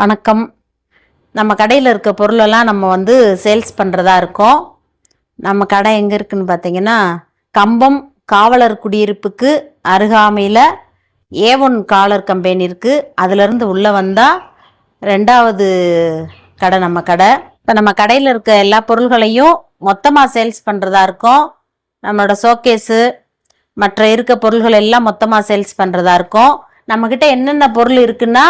வணக்கம். நம்ம கடையில் இருக்க பொருளெல்லாம் நம்ம வந்து சேல்ஸ் பண்ணுறதா இருக்கோம். நம்ம கடை எங்கே இருக்குன்னு பார்த்தீங்கன்னா கம்பம் காவலர் குடியிருப்புக்கு அருகாமையில் ஏ ஒன் காலர் கம்பெனி இருக்குது அதுலேருந்து உள்ளே வந்தால் ரெண்டாவது கடை நம்ம கடை. இப்போ நம்ம கடையில் இருக்க எல்லா பொருள்களையும் மொத்தமாக சேல்ஸ் பண்ணுறதா இருக்கோம். நம்மளோட ஷோகேஸு மற்ற இருக்க பொருள்கள் எல்லாம் மொத்தமாக சேல்ஸ் பண்ணுறதா இருக்கோம். நம்மக்கிட்ட என்னென்ன பொருள் இருக்குன்னா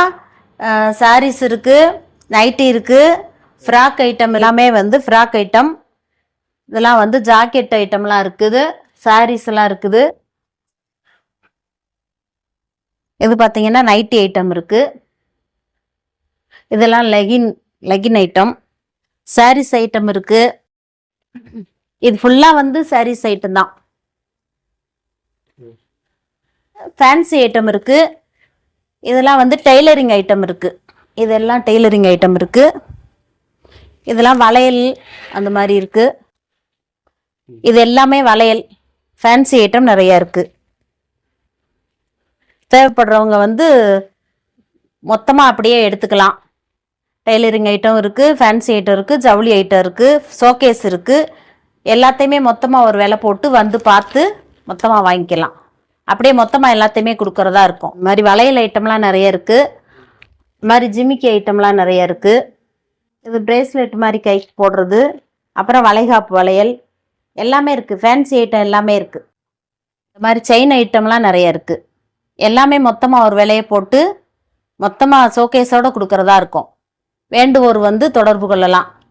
சாரீஸ் இருக்குது நைட்டி இருக்குது ஃப்ராக் ஐட்டம் எல்லாமே வந்து ஃப்ராக் ஐட்டம் இதெல்லாம் வந்து ஜாக்கெட் ஐட்டம்லாம் இருக்குது சாரீஸ் எல்லாம் இருக்குது. இது பார்த்தீங்கன்னா நைட்டி ஐட்டம் இருக்குது இதெல்லாம் legging legging item sarees item இருக்குது இது ஃபுல்லாக வந்து சாரீஸ் ஐட்டம் தான். ஃபேன்சி ஐட்டம் இருக்கு. இதெல்லாம் வந்து டெய்லரிங் ஐட்டம் இருக்குது இதெல்லாம் டெய்லரிங் ஐட்டம் இருக்குது இதெல்லாம் வளையல் அந்த மாதிரி இருக்குது இது எல்லாமே வளையல் ஃபேன்சி ஐட்டம் நிறையா இருக்குது தேவைப்படுறவங்க வந்து மொத்தமாக அப்படியே எடுத்துக்கலாம். டெய்லரிங் ஐட்டம் இருக்குது ஃபேன்சி ஐட்டம் இருக்குது ஜவுளி ஐட்டம் இருக்குது ஷோகேஸ் இருக்குது எல்லாத்தையுமே மொத்தமாக ஒரு விலை போட்டு வந்து பார்த்து மொத்தமாக வாங்கிக்கலாம். அப்படியே மொத்தமாக எல்லாத்தையுமே கொடுக்குறதா இருக்கும். இது மாதிரி வளையல் ஐட்டம்லாம் நிறைய இருக்குது இது மாதிரி ஜிமிக்கி ஐட்டம்லாம் நிறைய இருக்குது இது பிரேஸ்லெட் மாதிரி கைக்கு போடுறது. அப்புறம் வளைகாப்பு வளையல் எல்லாமே இருக்குது ஃபேன்சி ஐட்டம் எல்லாமே இருக்குது இந்த மாதிரி செயின் ஐட்டம்லாம் நிறைய இருக்குது எல்லாமே மொத்தமாக ஒரு விலையை போட்டு மொத்தமாக சோகேஸோடு கொடுக்குறதா இருக்கும். வேண்டுவோர் வந்து தொடர்பு கொள்ளலாம்.